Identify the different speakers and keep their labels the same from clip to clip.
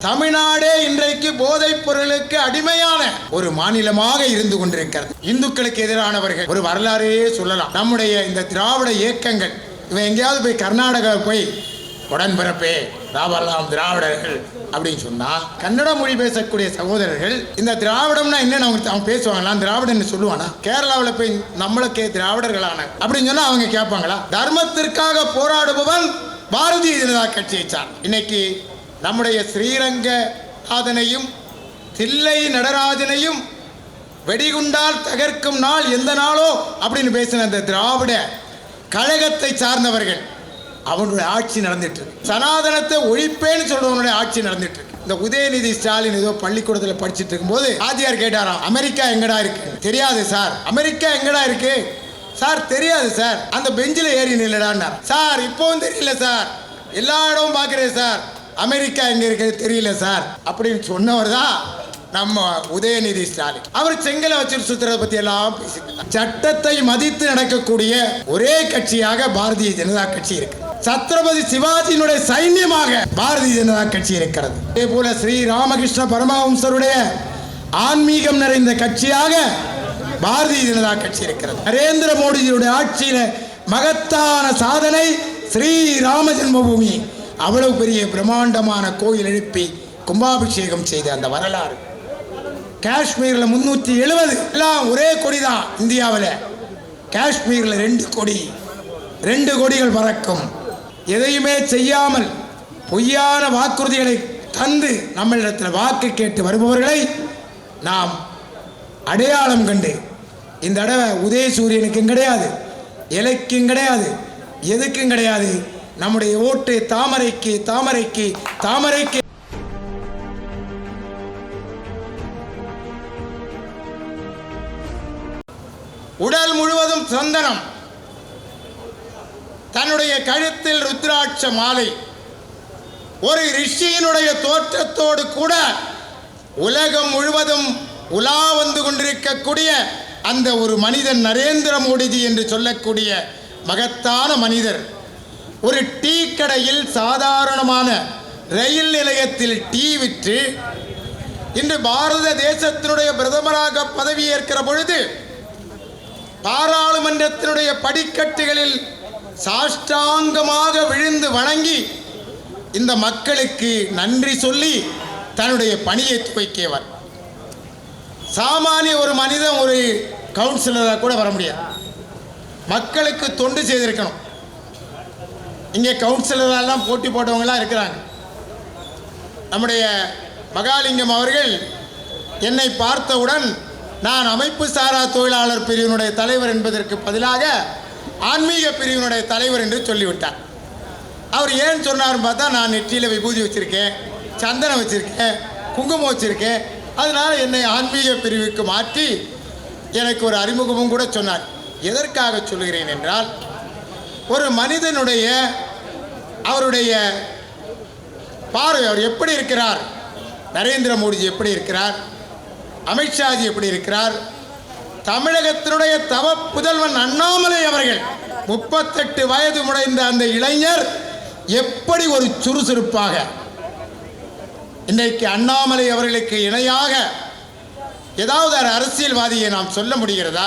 Speaker 1: தமிழ்நாடே இன்றைக்கு போதைப் பொருளுக்கு அடிமையான ஒரு மாநிலமாக இருந்து கொண்டிருக்கிறது. இந்துக்களுக்கு எதிரானவர்கள் ஒரு வரலாறே சொல்லலாம். நம்முடைய இந்த திராவிட இயக்கங்கள் இவன் எங்கேயாவது போய் கர்நாடகா போய் உடன்பிறப்பே ராவெல்லாம் திராவிடர்கள் அப்படின்னு சொன்னா கன்னட மொழி பேசக்கூடிய சகோதரர்கள் இந்த திராவிடம்னா என்னன்னு அவங்க அவங்க பேசுவாங்களா? திராவிடன்னு சொல்லுவானா? கேரளாவில் போய் நம்மளுக்கே திராவிடர்களான அப்படின்னு சொன்னா அவங்க கேட்பாங்களா? தர்மத்திற்காக போராடுபவன் பாரதிய ஜனதா கட்சியை சார் இன்னைக்கு நம்முடைய ஸ்ரீரங்க ஸ்ரீரங்கநாதனையும் தில்லை நடராஜனையும் வெடிகுண்டால் தகர்க்கும் நாள் எந்த நாளோ அப்படின்னு பேசின அந்த திராவிட கழகத்தை சார்ந்தவர்கள் அவனுடைய ஆட்சி நடந்துட்டு இருக்கு. சனாதனத்தை ஒழிப்பேன்னு சொல்றவனுடைய ஆட்சி நடந்துட்டு இருக்கு. இந்த உதயநிதி ஸ்டாலின் ஏதோ பள்ளிக்கூடத்தில் படிச்சுட்டு இருக்கும்போது ஆதியார் கேட்டாராம் அமெரிக்கா எங்கடா இருக்கு? தெரியாது சார். அமெரிக்கா எங்கடா இருக்கு? சார் தெரியாது சார். அந்த பெஞ்சில் ஏறி நில்லடான்னார். சார் இப்போவும் தெரியல சார். எல்லா இடமும் பார்க்குறேன் சார். அமெரிக்கா எங்க இருக்கு தெரியல சார். அப்படின்னு சொன்னவர் தான் நம்ம உதயநிதி ஸ்டாலின். அவர் செங்கலை வச்சு சுத்துறதை பத்தி எல்லாம் பேசிக்கலாம். சட்டத்தை மதித்து நடக்கக்கூடிய ஒரே கட்சியாக பாரதிய ஜனதா கட்சி இருக்கு. சத்ரபதி சிவாஜியினுடைய சைன்யமாக பாரதிய ஜனதா கட்சி இருக்கிறது. அதே போல ஸ்ரீ ராமகிருஷ்ண பரமஹம்சருடைய ஆன்மீகம் நிறைந்த கட்சியாக பாரதிய ஜனதா கட்சி இருக்கிறது. நரேந்திர மோடிஜியுடைய ஆட்சியில மகத்தான சாதனை ஸ்ரீ ராம ஜென்மபூமி. அவ்வளவு பெரிய பிரம்மாண்டமான கோயில் எழுப்பி கும்பாபிஷேகம் செய்த அந்த வரலாறு. காஷ்மீரில் முந்நூற்றி எழுபது எல்லாம் ஒரே கொடி தான் இந்தியாவில். காஷ்மீரில் ரெண்டு கொடி. ரெண்டு கொடிகள் பறக்கும். எதையுமே செய்யாமல் பொய்யான வாக்குறுதிகளை தந்து நம்மளிடத்தில் வாக்கு கேட்டு வருபவர்களை நாம் அடையாளம் கண்டு இந்த தடவை உதயசூரியனுக்கும் கிடையாது இலைக்கும் கிடையாது எதுக்கும் கிடையாது நம்முடைய ஓட்டு தாமரைக்கு தாமரைக்கு தாமரைக்கு. உடல் முழுவதும் சந்தனம். தன்னுடைய கழுத்தில் ருத்ராட்ச மாலை. ஒரு ரிஷியினுடைய தோற்றத்தோடு கூட உலகம் முழுவதும் உலா வந்து கொண்டிருக்கக்கூடிய அந்த ஒரு மனிதன் நரேந்திர மோடிஜி என்று சொல்லக்கூடிய மகத்தான மனிதர். ஒரு டீ கடையில் சாதாரணமான ரயில் நிலையத்தில் டீ விற்று இன்று பாரத தேசத்தினுடைய பிரதமராக பதவியேற்கிற பொழுது பாராளுமன்றத்தினுடைய படிக்கட்டுகளில் சாஷ்டாங்கமாக விழுந்து வணங்கி இந்த மக்களுக்கு நன்றி சொல்லி தன்னுடைய பணியை துவைக்கியவர். சாமானிய ஒரு மனிதன் ஒரு கவுன்சிலராக கூட வர முடியாது. மக்களுக்கு தொண்டு செய்திருக்கணும். இங்கே கவுன்சிலரெல்லாம் போட்டி போட்டவங்களாம் இருக்கிறாங்க. நம்முடைய மகாலிங்கம் அவர்கள் என்னை பார்த்தவுடன் நான் அமைப்பு சாரா தொழிலாளர் பிரிவினுடைய தலைவர் என்பதற்கு பதிலாக ஆன்மீக பிரிவினுடைய தலைவர் என்று சொல்லிவிட்டார். அவர் ஏன் சொன்னார்னு பார்த்தா நான் நெற்றியில் விபூதி வச்சுருக்கேன் சந்தனம் வச்சுருக்கேன் குங்குமம் வச்சுருக்கேன். அதனால் என்னை ஆன்மீக பிரிவுக்கு மாற்றி எனக்கு ஒரு அறிமுகமும் கூட சொன்னார். எதற்காக சொல்கிறேன் என்றால் ஒரு மனிதனுடைய அவருடைய பார்வை அவர் எப்படி இருக்கிறார்? நரேந்திர மோடிஜி எப்படி இருக்கிறார்? அமித்ஷாஜி எப்படி இருக்கிறார்? தமிழகத்தினுடைய தவ புதல்வன் அண்ணாமலை அவர்கள் முப்பத்தெட்டு வயது முடைந்த அந்த இளைஞர் எப்படி ஒரு சுறுசுறுப்பாக இன்றைக்கு அண்ணாமலை அவர்களுக்கு இணையாக ஏதாவது அரசியல்வாதியை நாம் சொல்ல முடிகிறதா?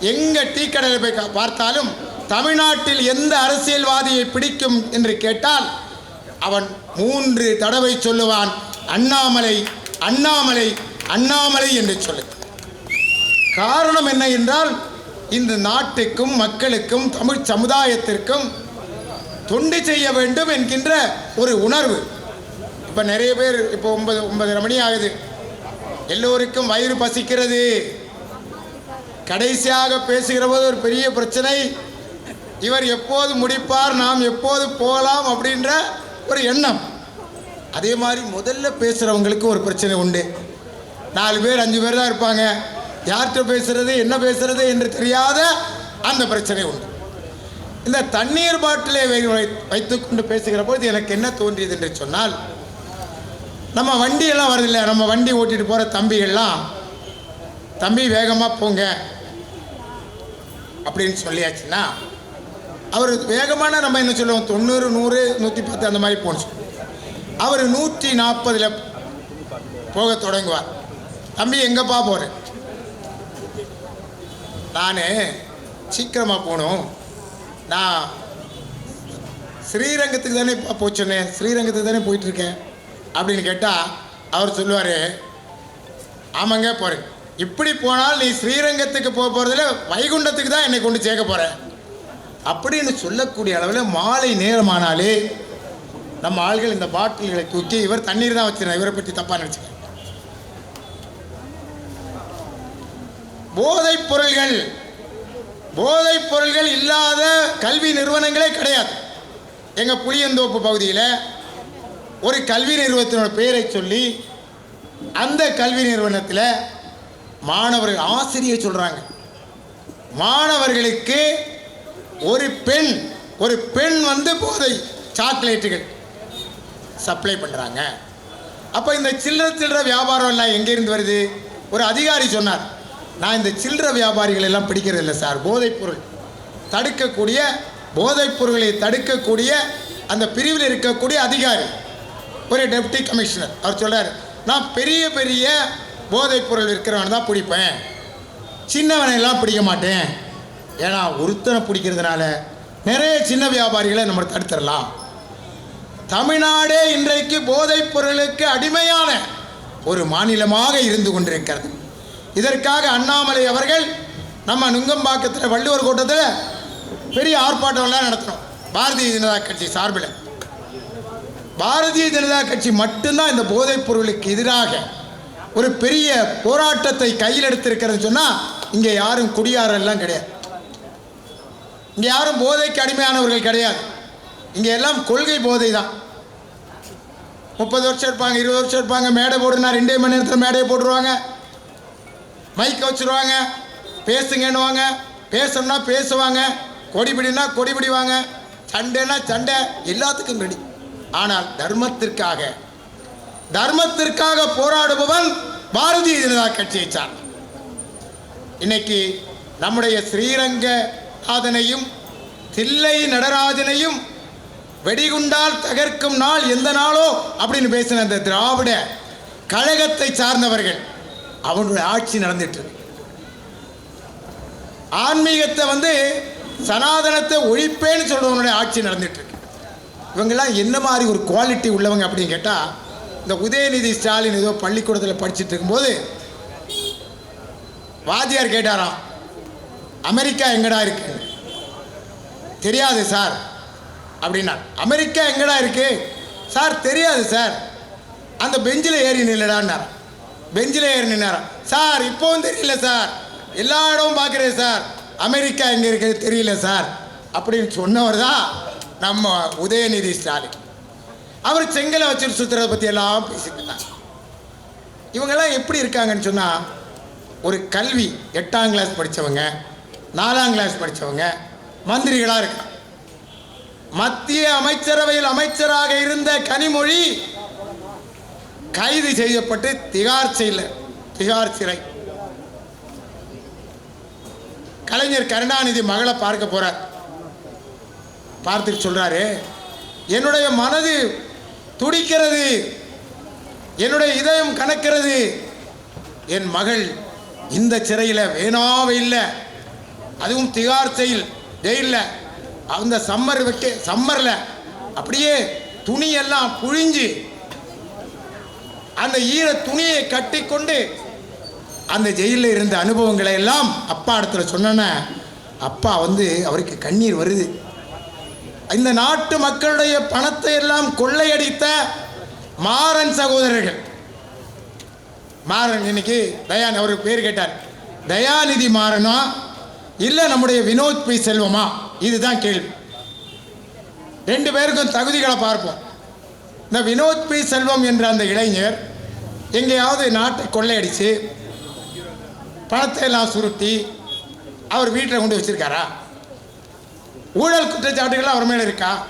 Speaker 1: எங்கே டீ கடையில் போய் கா- பார்த்தாலும் தமிழ்நாட்டில் எந்த அரசியல்வாதியை பிடிக்கும் என்று கேட்டால் அவன் மூன்று தடவை சொல்லுவான் அண்ணாமலை அண்ணாமலை அண்ணாமலை என்று சொல்லு காரணம் என்ன என்றால் இந்த நாட்டுக்கும் மக்களுக்கும் தமிழ் சமுதாயத்திற்கும் தொண்டு செய்ய வேண்டும் என்கின்ற ஒரு உணர்வு. இப்போ நிறைய பேர் இப்போ ஒன்பது ஒன்பதரை மணி ஆகுது. எல்லோருக்கும் வயிறு பசிக்கிறது. கடைசியாக பேசுகிற போது ஒரு பெரிய பிரச்சனை இவர் எப்போது முடிப்பார் நாம் எப்போது போகலாம் அப்படின்ற ஒரு எண்ணம். அதே மாதிரி முதல்ல பேசுகிறவங்களுக்கு ஒரு பிரச்சனை உண்டு. நாலு பேர் அஞ்சு பேர் தான் இருப்பாங்க. யார்கிட்ட பேசுகிறது என்ன பேசுகிறது என்று தெரியாத அந்த பிரச்சனை உண்டு. இந்த தண்ணீர் பாட்டிலை வை- வைத்துக்கொண்டு பேசுகிற போது எனக்கு என்ன தோன்றியது என்று சொன்னால் நம்ம வண்டியெல்லாம் வரதில்லை நம்ம வண்டி ஓட்டிகிட்டு போகிற தம்பிகள்லாம் தம்பி வேகமாக போங்க அப்படின்னு சொல்லியாச்சுன்னா அவர் வேகமான நம்ம என்ன சொல்லுவோம் தொண்ணூறு நூறு நூற்றி பத்து அந்த மாதிரி போச்சு அவர் நூற்றி நாற்பதில் போக தொடங்குவார். தம்பி எங்கப்பா போகிறேன் நான் சீக்கிரமாக போகணும் நான் ஸ்ரீரங்கத்துக்கு தானே இப்போ போச்சோன்னே ஸ்ரீரங்கத்துக்கு தானே போயிட்டுருக்கேன் அப்படின்னு கேட்டால் அவர் சொல்லுவார் ஆமாங்க போகிறேன் இப்படி போனால் நீ ஸ்ரீரங்கத்துக்கு போக போகிறதுல வைகுண்டத்துக்கு தான் என்னை கொண்டு சேர்க்க போகிறேன் அப்படின்னு சொல்லக்கூடிய அளவில் மாலை நேரமானாலே நம்ம ஆள்கள் இந்த பாட்டில்களை தூக்கி இவர் தண்ணீர் தான் வச்சிருந்தார். இவரை பற்றி தப்பாக நினச்சிக்க. போதைப் பொருள்கள் போதைப் பொருள்கள் இல்லாத கல்வி நிறுவனங்களே கிடையாது. எங்கள் புளியந்தோப்பு பகுதியில் ஒரு கல்வி நிறுவனத்தினோட பெயரை சொல்லி அந்த கல்வி நிறுவனத்தில் மாணவர்கள் ஆசிரியர் சொல்கிறாங்க மாணவர்களுக்கு ஒரு பெண் ஒரு பெண் வந்து போதை சாக்லேட்டுகள் சப்ளை பண்ணுறாங்க அப்போ இந்த சில்லற சில்லற வியாபாரம் எல்லாம் எங்கேருந்து வருது? ஒரு அதிகாரி சொன்னார் நான் இந்த சில்லற வியாபாரிகள் எல்லாம் பிடிக்கிறது இல்லை சார். போதைப்பொருள் தடுக்கக்கூடிய போதைப்பொருள்களை தடுக்கக்கூடிய அந்த பிரிவில் இருக்கக்கூடிய அதிகாரி ஒரு டெப்டி கமிஷனர் அவர் சொல்கிறார் நான் பெரிய பெரிய போதைப்பொருள் இருக்கிறவன் தான் பிடிப்பேன். சின்னவனை எல்லாம் பிடிக்க மாட்டேன். ஏன்னா ஒருத்தனை பிடிக்கிறதுனால நிறைய சின்ன வியாபாரிகளை நம்ம தடுத்துடலாம் தமிழ்நாடே இன்றைக்கு போதைப் பொருளுக்கு அடிமையான ஒரு மாநிலமாக இருந்து கொண்டிருக்கிறது. இதற்காக அண்ணாமலை அவர்கள் நம்ம நுங்கம்பாக்கத்தில் வள்ளுவர் கூட்டத்தில் பெரிய ஆர்ப்பாட்டம்லாம் நடத்தினோம் பாரதிய ஜனதா கட்சி சார்பில். பாரதிய ஜனதா கட்சி மட்டும்தான் இந்த போதைப் பொருளுக்கு எதிராக ஒரு பெரிய போராட்டத்தை கையில் எடுத்திருக்கிறது சொன்னால் இங்கே யாரும் குடியாரெல்லாம் கிடையாது. இங்கே யாரும் போதைக்கு அடிமையானவர்கள் கிடையாது. இங்கே எல்லாம் கொள்கை போதை தான் முப்பது வருஷம் இருப்பாங்க இருபது வருஷம் இருப்பாங்க மேடை போடுனா ரெண்டே மணி நேரத்தில் மேடையை போட்டுருவாங்க. மைக்கை வச்சுருவாங்க பேசுங்கன்னுவாங்க. பேசணும்னா பேசுவாங்க கொடிபிடினா கொடிபிடிவாங்க. சண்டைனா சண்டை எல்லாத்துக்கும் ரெடி. ஆனால் தர்மத்திற்காக தர்மத்திற்காக போராடுபவன் பாரதிய ஜனதா கட்சியை சார் இன்னைக்கு நம்முடைய ஸ்ரீரங்க நாதனையும் தில்லை நடராஜனையும் வெடிகுண்டால் தகர்க்கும் நாள் எந்த நாளோ அப்படின்னு பேசின அந்த திராவிட கழகத்தை சார்ந்தவர்கள் அவனுடைய ஆட்சி நடந்துட்டு ஆன்மீகத்தை வந்து சனாதனத்தை ஒழிப்பேன்னு சொல்றவனுடைய ஆட்சி நடந்துட்டு இருக்கு. இவங்கெல்லாம் என்ன மாதிரி ஒரு குவாலிட்டி உள்ளவங்க அப்படின்னு கேட்டால் இந்த உதயநிதி ஸ்டாலின் ஏதோ பள்ளிக்கூடத்தில் படிச்சுட்டு இருக்கும்போது வாத்தியார் கேட்டாராம் அமெரிக்கா எங்கடா இருக்கு? தெரியாது சார் அப்படின்னா அமெரிக்கா எங்கடா இருக்கு? சார் தெரியாது சார் அந்த பெஞ்சில் ஏறி நில்லடான்னார். பெஞ்சில் ஏறி நின்னாராம் சார் இப்போவும் தெரியல சார் எல்லா இடமும் பார்க்குறேன் சார் அமெரிக்கா எங்கே இருக்குது தெரியல சார் அப்படின்னு சொன்னவர் தான் நம்ம உதயநிதி ஸ்டாலின். அவர் செங்கலை வச்சுட்டு சுற்றுறதை பற்றி எல்லாம் பேசிக்கிட்டாங்க இவங்கெல்லாம் எப்படி இருக்காங்கன்னு சொன்னால் ஒரு கல்வி எட்டாம் கிளாஸ் படித்தவங்க நாலாம் கிளாஸ் படித்தவங்க மந்திரிகளாக இருக்காங்க மத்திய அமைச்சரவையில் அமைச்சராக இருந்த கனிமொழி கைது செய்யப்பட்டு திகார் செயல திகார் சிறை. கலைஞர் கருணாநிதி மகளை பார்க்க போகிறார் பார்த்துட்டு சொல்கிறாரு என்னுடைய மனது துடிக்கிறது என்னுடைய இதயம் கணக்கிறது என் மகள் இந்த சிறையில் வேணாவே இல்லை. அதுவும் திகார் செயல் ஜெயிலில். அந்த சம்மர் வைக்க சம்மரில் அப்படியே துணியெல்லாம் புழிஞ்சு அந்த ஈர துணியை கட்டிக்கொண்டு அந்த ஜெயிலில் இருந்த அனுபவங்களை எல்லாம் அப்பா இடத்துல சொன்னேன்னா அப்பா வந்து அவருக்கு கண்ணீர் வருது. இந்த நாட்டு மக்களுடைய பணத்தை எல்லாம் கொள்ளையடித்த மாறன் சகோதரர்கள். மாறன் இன்னைக்கு தயான் அவருக்கு பேர் கேட்டார். தயாநிதி மாறனா? இல்லை நம்முடைய வினோத் பி செல்வமா? இதுதான் கேள்வி. ரெண்டு பேருக்கும் தகுதிகளை பார்ப்போம். இந்த வினோத் பி செல்வம் என்ற அந்த இளைஞர் எங்கேயாவது நாட்டை கொள்ளையடித்து பணத்தை எல்லாம் சுருட்டி அவர் வீட்டில் கொண்டு வச்சிருக்காரா? ஊழல் குற்றச்சாட்டுகள் அவர் மேலே இருக்கா?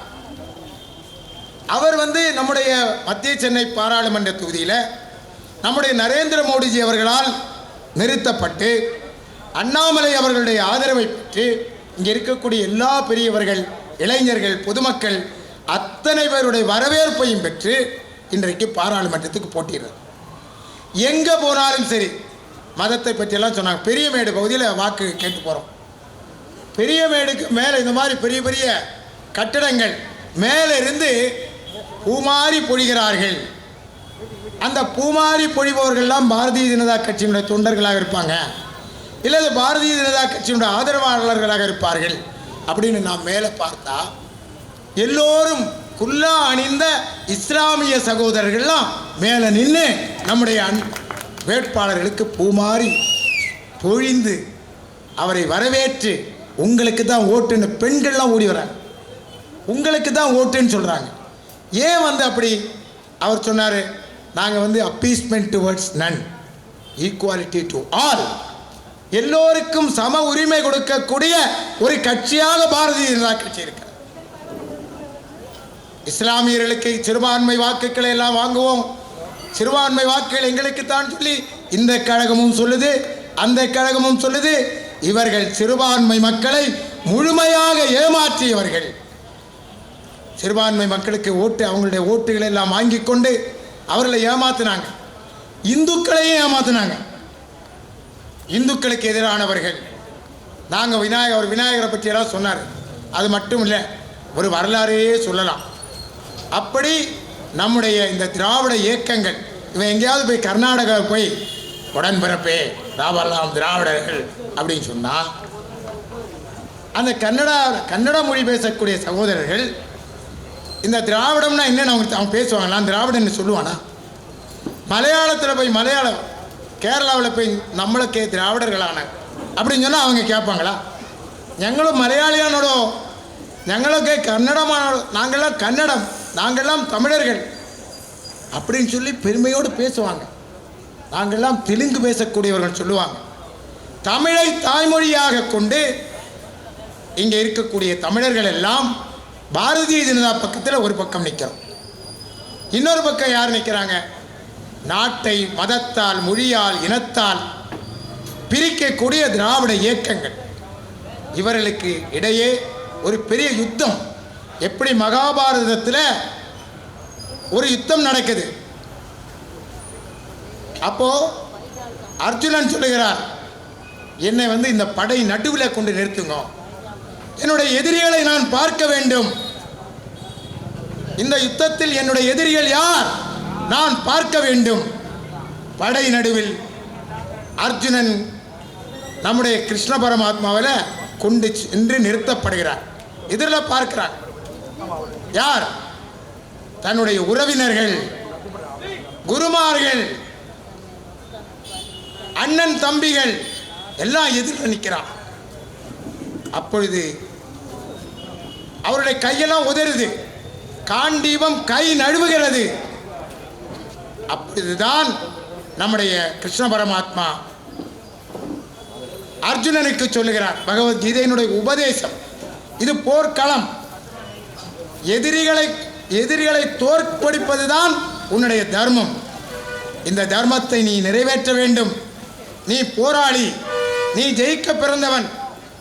Speaker 1: அவர் வந்து நம்முடைய மத்திய சென்னை பாராளுமன்ற தொகுதியில் நம்முடைய நரேந்திர மோடிஜி அவர்களால் நிறுத்தப்பட்டு அண்ணாமலை அவர்களுடைய ஆதரவை பெற்று இங்கே இருக்கக்கூடிய எல்லா பெரியவர்கள் இளைஞர்கள் பொதுமக்கள் அத்தனை பேருடைய வரவேற்பையும் பெற்று இன்றைக்கு பாராளுமன்றத்துக்கு போட்டிடுறது எங்கே போனாலும் சரி மதத்தை பற்றியெல்லாம் சொன்னாங்க. பெரியமேடு பகுதியில் வாக்கு கேட்டு போகிறோம் பெரியமேடுக்கு மேலே இந்த மாதிரி பெரிய பெரிய கட்டடங்கள் மேலே இருந்து பூமாரி பொழிகிறார்கள். அந்த பூமாரி பொழிபவர்கள்லாம் பாரதிய ஜனதா கட்சியினுடைய தொண்டர்களாக இருப்பாங்க. இல்லை பாரதிய ஜனதா கட்சியினுடைய ஆதரவாளர்களாக இருப்பார்கள் அப்படின்னு நாம் மேலே பார்த்தா எல்லோரும் குல்லா அணிந்த இஸ்லாமிய சகோதரர்கள்லாம் மேலே நின்று நம்முடைய அன் வேட்பாளர்களுக்கு பூமாறி பொழிந்து அவரை வரவேற்று உங்களுக்கு தான் ஓட்டுன்னு பெண்கள்லாம் ஓடி வராங்க. உங்களுக்கு தான் ஓட்டுன்னு சொல்கிறாங்க ஏன் வந்து அப்படி? அவர் சொன்னார் நாங்கள் வந்து appeasement towards none equality to all எல்லோருக்கும் சம உரிமை கொடுக்கக்கூடிய ஒரு கட்சியாக பாரதிய ஜனதா கட்சி இருக்கிறது. இஸ்லாமியர்களுக்கு சிறுபான்மை வாக்குகளை எல்லாம் வாங்குவோம். சிறுபான்மை வாக்குகள் எங்களுக்குத்தான் சொல்லி இந்த கழகமும் சொல்லுது அந்த கழகமும் சொல்லுது. இவர்கள் சிறுபான்மை மக்களை முழுமையாக ஏமாற்றியவர்கள். சிறுபான்மை மக்களுக்கு ஓட்டு அவங்களுடைய ஓட்டுகளை எல்லாம் வாங்கி கொண்டு அவர்களை ஏமாத்தினாங்க. இந்துக்களையும் ஏமாத்தினாங்க. இந்துக்களுக்கு எதிரானவர்கள். நாங்கள் விநாயகர் அவர் விநாயகரை பற்றியெல்லாம் சொன்னார்? அது மட்டும் இல்லை ஒரு வரலாறையே சொல்லலாம். அப்படி நம்முடைய இந்த திராவிட இயக்கங்கள் இவன் எங்கேயாவது போய் கர்நாடகா போய் உடன்பிறப்பே ராவெல்லாம் திராவிடர்கள் அப்படின்னு சொன்னால் அந்த கன்னடா கன்னட மொழி பேசக்கூடிய சகோதரர்கள் இந்த திராவிடம்னா என்னென்னு அவங்க அவன் பேசுவாங்க நான் திராவிடன்னு சொல்லுவானா? மலையாளத்தில் போய் மலையாளம் கேரளாவில் போய் நம்மளுக்கே திராவிடர்களான அப்படின்னு சொன்னால் அவங்க கேட்பாங்களா ഞങ്ങളും മലയാളിയാണോടോ ഞങ്ങളൊക്കെ കന്നഡമാണോ நாங்கள்லாம் கன்னடம் நாங்கள்லாம் தமிழர்கள் அப்படின்னு சொல்லி பெருமையோடு பேசுவாங்க நாங்கள்லாம் தெலுங்கு பேசக்கூடியவர்கள் சொல்லுவாங்க தமிழை தாய்மொழியாக கொண்டு இங்கே இருக்கக்கூடிய தமிழர்கள் எல்லாம் பாரதிய ஜனதா பக்கத்தில் ஒரு பக்கம் நிற்கிறோம் இன்னொரு பக்கம் யார் நிற்கிறாங்க நாட்டை மதத்தால் மொழியால் இனத்தால் பிரிக்கக்கூடிய திராவிட இயக்கங்கள். இவர்களுக்கு இடையே ஒரு பெரிய யுத்தம். எப்படி மகாபாரதத்தில் ஒரு யுத்தம் நடக்குது. அப்போ அர்ஜுனன் சொல்லுகிறார் என்னை வந்து இந்த படை நடுவில் கொண்டு நிறுத்துங்க. என்னுடைய எதிரிகளை நான் பார்க்க வேண்டும். இந்த யுத்தத்தில் என்னுடைய எதிரிகள் யார்? நான் பார்க்க வேண்டும். படை நடுவில் அர்ஜுனன் நம்முடைய கிருஷ்ண பரமாத்மாவில் கொண்டு சென்று நிறுத்தப்படுகிறார். எதிரில் பார்க்கிறார். யார்? தன்னுடைய உறவினர்கள் குருமார்கள் அண்ணன் தம்பிகள் எல்லாம் எதிரில் நிற்கிறான் அப்பொழுது அவருடைய கையெல்லாம் உதறுது. காண்டீபம் கை நழுவுகிறது. அப்படிதான் நம்முடைய கிருஷ்ண பரமாத்மா. அர்ஜுனனுக்கு சொல்லுகிறார் பகவத்கீதையினுடைய உபதேசம். இது போர்க்களம். எதிரிகளை எதிரிகளை தோற்கடிப்பதுதான் உன்னுடைய தர்மம். இந்த தர்மத்தை நீ நிறைவேற்ற வேண்டும். நீ போராளி. நீ ஜெயிக்க பிறந்தவன்.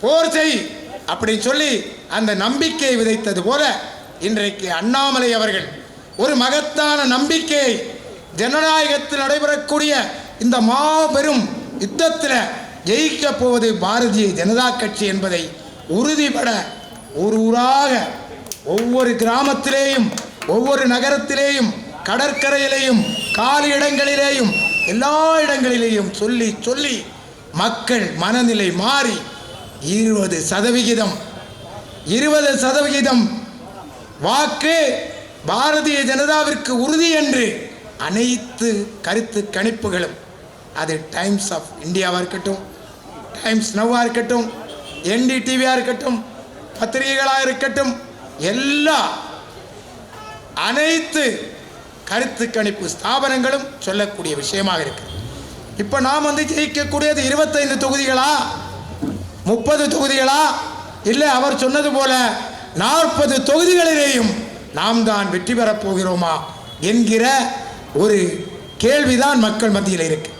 Speaker 1: போர் செய். அப்படின்னு சொல்லி அந்த நம்பிக்கையை விதைத்தது போல இன்றைக்கு அண்ணாமலை அவர்கள் ஒரு மகத்தான நம்பிக்கையை ஜனநாயகத்தில் நடைபெறக்கூடிய இந்த மாபெரும் யுத்தத்தில் ஜெயிக்க போவது பாரதிய ஜனதா கட்சி என்பதை உறுதிபட ஒரு ஊராக ஒவ்வொரு கிராமத்திலேயும் ஒவ்வொரு நகரத்திலேயும் கடற்கரையிலேயும் காலி இடங்களிலேயும் எல்லா இடங்களிலேயும் சொல்லி சொல்லி மக்கள் மனநிலை மாறி இருபது சதவிகிதம் இருபது சதவிகிதம் வாக்கு பாரதிய ஜனதாவிற்கு உறுதி என்று அனைத்து கருத்து கணிப்புகளும் அது டைம்ஸ் ஆஃப் இந்தியாவாக இருக்கட்டும் டைம்ஸ் நவ்வாக இருக்கட்டும் என்டிடிவியாக இருக்கட்டும் பத்திரிகைகளாக இருக்கட்டும் எல்லா அனைத்து கருத்து கணிப்பு ஸ்தாபனங்களும் சொல்லக்கூடிய விஷயமாக இருக்கு. இப்போ நாம் வந்து ஜெயிக்கக்கூடியது இருபத்தைந்து தொகுதிகளா? முப்பது தொகுதிகளா? இல்லை அவர் சொன்னது போல நாற்பது தொகுதிகளிலேயும் நாம் தான் வெற்றி பெறப் போகிறோமா என்கிற ஒரு கேள்விதான் மக்கள் மத்தியில் இருக்கு.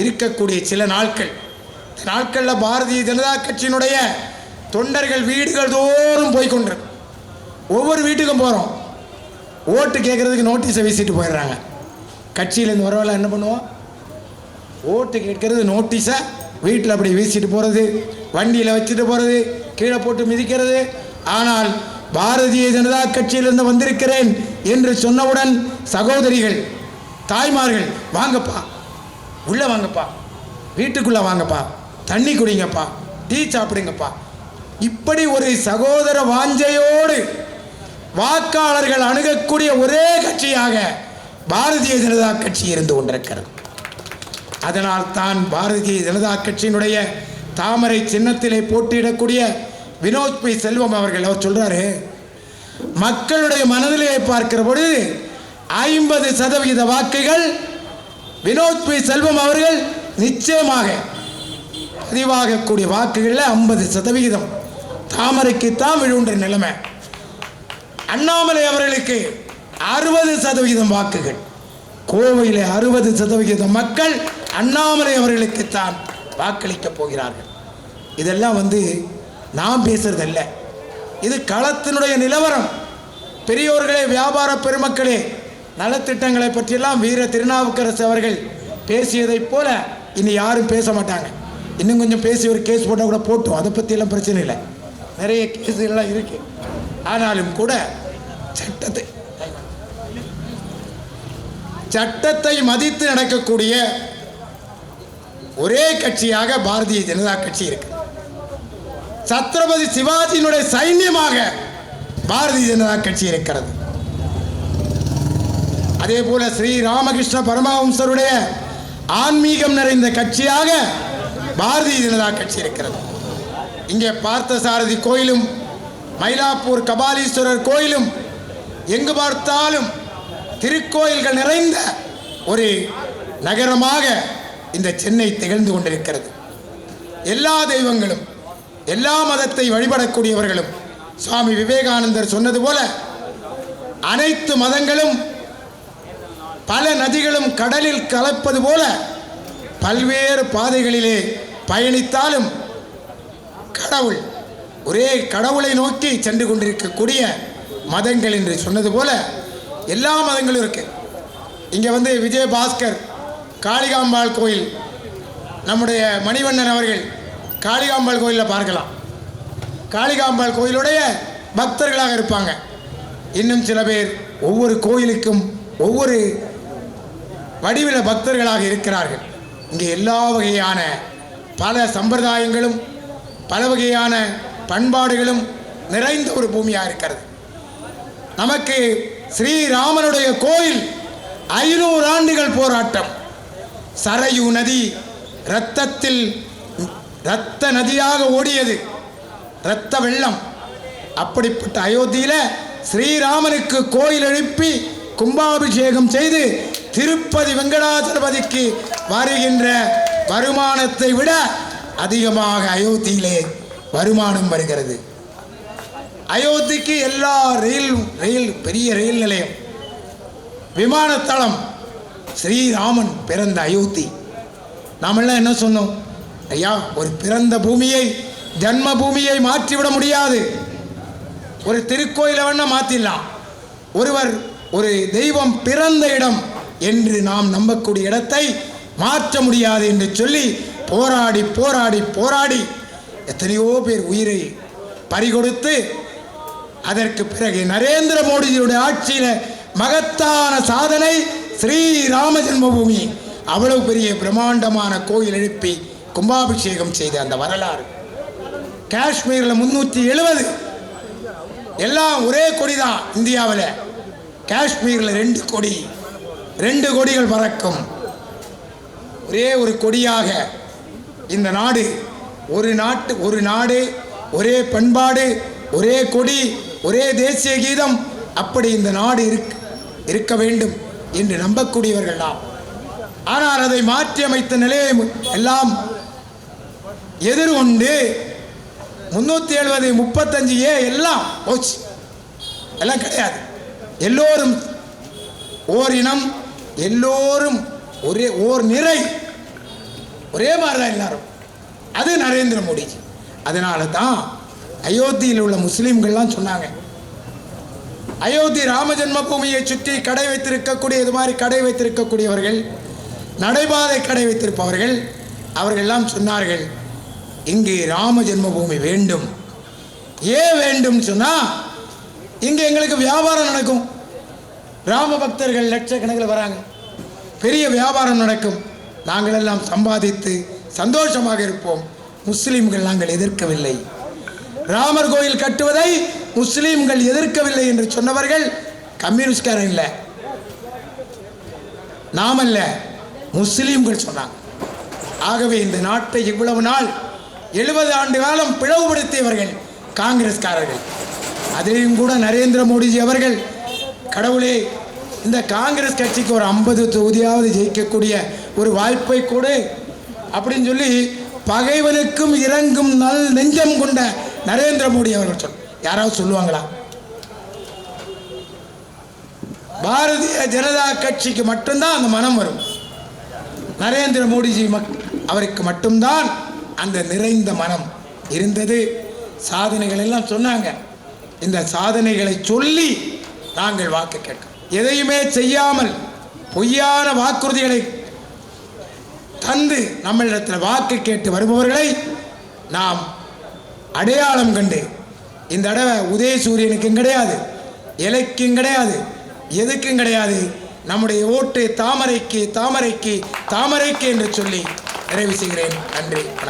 Speaker 1: இருக்கக்கூடிய சில நாட்கள். நாட்களில் பாரதிய ஜனதா கட்சியினுடைய தொண்டர்கள் வீடுகள் தோறும் போய்கொண்டு ஒவ்வொரு வீட்டுக்கும் போகிறோம் ஓட்டு கேட்குறதுக்கு நோட்டீஸை வீசிட்டு போயிடுறாங்க. கட்சியிலேருந்து வரவெல்லாம் என்ன பண்ணுவோம்? ஓட்டு கேட்கறது நோட்டீஸை வீட்டில் அப்படி வீசிட்டு போகிறது வண்டியில் வச்சுட்டு போகிறது கீழே போட்டு மிதிக்கிறது. ஆனால் பாரதிய ஜனதா கட்சியிலிருந்து வந்திருக்கிறேன் என்று சொன்னவுடன் சகோதரிகள் தாய்மார்கள் வாங்கப்பா. உள்ளே வாங்கப்பா. வீட்டுக்குள்ளே வாங்கப்பா. தண்ணி குடிங்கப்பா. டீ சாப்பிடுங்கப்பா. இப்படி ஒரு சகோதர வாஞ்சையோடு வாக்காளர்கள் அணுகக்கூடிய ஒரே கட்சியாக பாரதிய ஜனதா கட்சி இருந்து கொண்டிருக்கிறது. அதனால் தான் பாரதிய ஜனதா கட்சியினுடைய தாமரை சின்னத்திலே போட்டியிடக்கூடிய வினோத் பி செல்வம் அவர்கள் அவர் சொல்கிறாரு மக்களுடைய மனதிலே பார்க்கிற பொழுது ஐம்பது சதவிகித வாக்குகள் வினோத் பி. செல்வம் அவர்கள் நிச்சயமாக பதிவாகக்கூடிய வாக்குகளில் ஐம்பது சதவிகிதம். தாமரைக்குத்தான் விழுன்ற நிலைமை. அண்ணாமலை அவர்களுக்கு அறுபது சதவிகிதம் வாக்குகள். கோவையில் அறுபது சதவிகிதம் மக்கள் அண்ணாமலை அவர்களுக்குத்தான் வாக்களிக்கப் போகிறார்கள். இதெல்லாம் வந்து நான் பேசுறதல்ல. இது களத்தினுடைய நிலவரம். பெரியோர்களே வியாபார பெருமக்களே நலத்திட்டங்களை பற்றியெல்லாம் வீர திருநாவுக்கரசு அவர்கள் பேசியதைப் போல இனி யாரும் பேச மாட்டாங்க. இன்னும் கொஞ்சம் பேசி ஒரு கேஸ் போட்டால் கூட போட்டோம். அதை பற்றியெல்லாம் பிரச்சனை இல்லை. நிறைய கேஸுகள்லாம் இருக்குது ஆனாலும் கூட சட்டத்தை சட்டத்தை மதித்து நடக்கக்கூடிய ஒரே கட்சியாக பாரதிய ஜனதா கட்சி இருக்கு. சத்ரபதி சிவாஜியினுடைய சைன்யமாக பாரதிய ஜனதா கட்சி இருக்கிறது. அதே போல ஸ்ரீ ராமகிருஷ்ண பரமஹம்சருடைய ஆன்மீகம் நிறைந்த கட்சியாக பாரதிய ஜனதா கட்சி இருக்கிறது. இங்கே பார்த்தசாரதி கோயிலும் மயிலாப்பூர் கபாலீஸ்வரர் கோயிலும் எங்கு பார்த்தாலும் திருக்கோயில்கள் நிறைந்த ஒரு நகரமாக இந்த சென்னை திகழ்ந்து கொண்டிருக்கிறது. எல்லா தெய்வங்களும் எல்லா மதத்தை வழிபடக்கூடியவர்களும் சுவாமி விவேகானந்தர் சொன்னது போல அனைத்து மதங்களும் பல நதிகளும் கடலில் கலப்பது போல பல்வேறு பாதைகளிலே பயணித்தாலும் கடவுள் ஒரே கடவுளை நோக்கி சென்று கொண்டிருக்கக்கூடிய மதங்கள் என்று சொன்னது போல எல்லா மதங்களும் இருக்குது இங்கே வந்து விஜயபாஸ்கர் காளிகாம்பாள் கோயில் நம்முடைய மணிவண்ணன் அவர்கள் காளிகாம்பாள் கோயிலில் பார்க்கலாம். காளிகாம்பாள் கோயிலுடைய பக்தர்களாக இருப்பாங்க. இன்னும் சில பேர் ஒவ்வொரு கோயிலுக்கும் ஒவ்வொரு வடிவில பக்தர்களாக இருக்கிறார்கள். இங்கே எல்லா வகையான பல சம்பிரதாயங்களும் பல வகையான பண்பாடுகளும் நிறைந்த ஒரு பூமியாக இருக்கிறது. நமக்கு ஸ்ரீராமனுடைய கோயில் ஐநூறு ஆண்டுகள் போராட்டம். சரையு நதி இரத்தத்தில் இரத்த நதியாக ஓடியது. இரத்த வெள்ளம். அப்படிப்பட்ட அயோத்தியில் ஸ்ரீராமனுக்கு கோயில் எழுப்பி கும்பாபிஷேகம் செய்து திருப்பதி வெங்கடாச்சலபதிக்கு வருகின்ற வருமானத்தை விட அதிகமாக அயோத்தியிலே வருமானம் வருகிறது. அயோத்திக்கு எல்லா ரயில் ரயில் பெரிய ரயில் நிலையம் விமானத்தளம் ஸ்ரீராமன் பிறந்த அயோத்தி. நாமெல்லாம் என்ன சொன்னோம்? ஐயா ஒரு பிறந்த பூமியை ஜன்ம பூமியை மாற்றிவிட முடியாது. ஒரு திருக்கோயிலை வேணா மாற்றிடலாம் ஒருவர் ஒரு தெய்வம் பிறந்த இடம் என்று நாம் நம்பக்கூடிய இடத்தை மாற்ற முடியாது என்று சொல்லி போராடி போராடி போராடி எத்தனையோ பேர் உயிரை பறிகொடுத்து அதற்கு பிறகு நரேந்திர மோடிஜியுடைய ஆட்சியில் மகத்தான சாதனை ஸ்ரீ ராம ஜென்மபூமி. அவ்வளவு பெரிய பிரம்மாண்டமான கோயில் எழுப்பி கும்பாபிஷேகம் செய்த அந்த வரலாறு. காஷ்மீரில் முன்னூற்றி எழுபது எல்லாம் ஒரே கொடி தான் இந்தியாவில். காஷ்மீரில் ரெண்டு கொடி. ரெண்டு கொடிகள் பறக்கும். ஒரே ஒரு கொடியாக இந்த நாடு ஒரு நாட்டு ஒரு நாடு ஒரே பண்பாடு ஒரே கொடி ஒரே தேசிய கீதம் அப்படி இந்த நாடு இருக் இருக்க வேண்டும் என்று நம்பக்கூடியவர்கள் நாம். ஆனால் அதை மாற்றி அமைத்த நிலையை எல்லாம் எதிர்கொண்டு முன்னூற்றி எழுபது முப்பத்தஞ்சு ஏ எல்லாம் போச்சு. எல்லாம் கிடையாது. எல்லோரும் ஓரினம் எல்லோரும் ஒரே ஓர் நிறை. ஒரே மாதிரி தான் எல்லாரும். அது நரேந்திர மோடிஜி. அதனால தான் அயோத்தியில் உள்ள முஸ்லீம்கள்லாம் சொன்னாங்க. அயோத்தி ராம ஜென்மபூமியை சுற்றி கடை வைத்திருக்கக்கூடிய இது மாதிரி கடை வைத்திருக்கக்கூடியவர்கள் நடைபாதை கடை வைத்திருப்பவர்கள் அவர்கள்லாம் சொன்னார்கள் இங்கே ராம ஜென்மபூமி வேண்டும். ஏன் வேண்டும்? சொன்னால் இங்கே எங்களுக்கு வியாபாரம் நடக்கும். ராம பக்தர்கள் லட்சக்கணக்கில் வராங்க. பெரிய வியாபாரம் நடக்கும். நாங்கள் எல்லாம் சம்பாதித்து சந்தோஷமாக இருப்போம். முஸ்லீம்கள் நாங்கள் எதிர்க்கவில்லை. ராமர் கோயில் கட்டுவதை முஸ்லீம்கள் எதிர்க்கவில்லை என்று சொன்னவர்கள் கம்யூனிஸ்ட்காரன் இல்லை. நாமல்ல முஸ்லீம்கள் சொன்னாங்க. ஆகவே இந்த நாட்டை இவ்வளவு நாள் எழுபது ஆண்டு காலம் பிளவுபடுத்தியவர்கள் காங்கிரஸ்காரர்கள். அதிலையும் கூட நரேந்திர மோடிஜி அவர்கள் கடவுளே இந்த காங்கிரஸ் கட்சிக்கு ஒரு ஐம்பது தொகுதியாவது ஜெயிக்கக்கூடிய ஒரு வாய்ப்பை கொடு அப்படின்னு சொல்லி பகைவனுக்கும் இறங்கும் நல் நெஞ்சம் கொண்ட நரேந்திர மோடி அவர்கள் சொல் யாராவது சொல்லுவாங்களா? பாரதிய ஜனதா கட்சிக்கு மட்டும்தான் அந்த மனம் வரும். நரேந்திர மோடிஜி மக் அவருக்கு மட்டும்தான் அந்த நிறைந்த மனம் இருந்தது. சாதனைகள் எல்லாம் சொன்னாங்க. இந்த சாதனைகளை சொல்லி நாங்கள் வாக்கு கேட்கிறோம் எதையுமே செய்யாமல் பொய்யான வாக்குறுதிகளை தந்து நம்மளிடத்தில் வாக்கு கேட்டு வருபவர்களை நாம் அடையாளம் கண்டு இந்த தடவை உதயசூரியனுக்கும் கிடையாது இலைக்கும் கிடையாது எதுக்கும் கிடையாது நம்முடைய ஓட்டு தாமரைக்கு தாமரைக்கு தாமரைக்கு என்று சொல்லி நிறைவு செய்கிறேன். நன்றி வணக்கம்.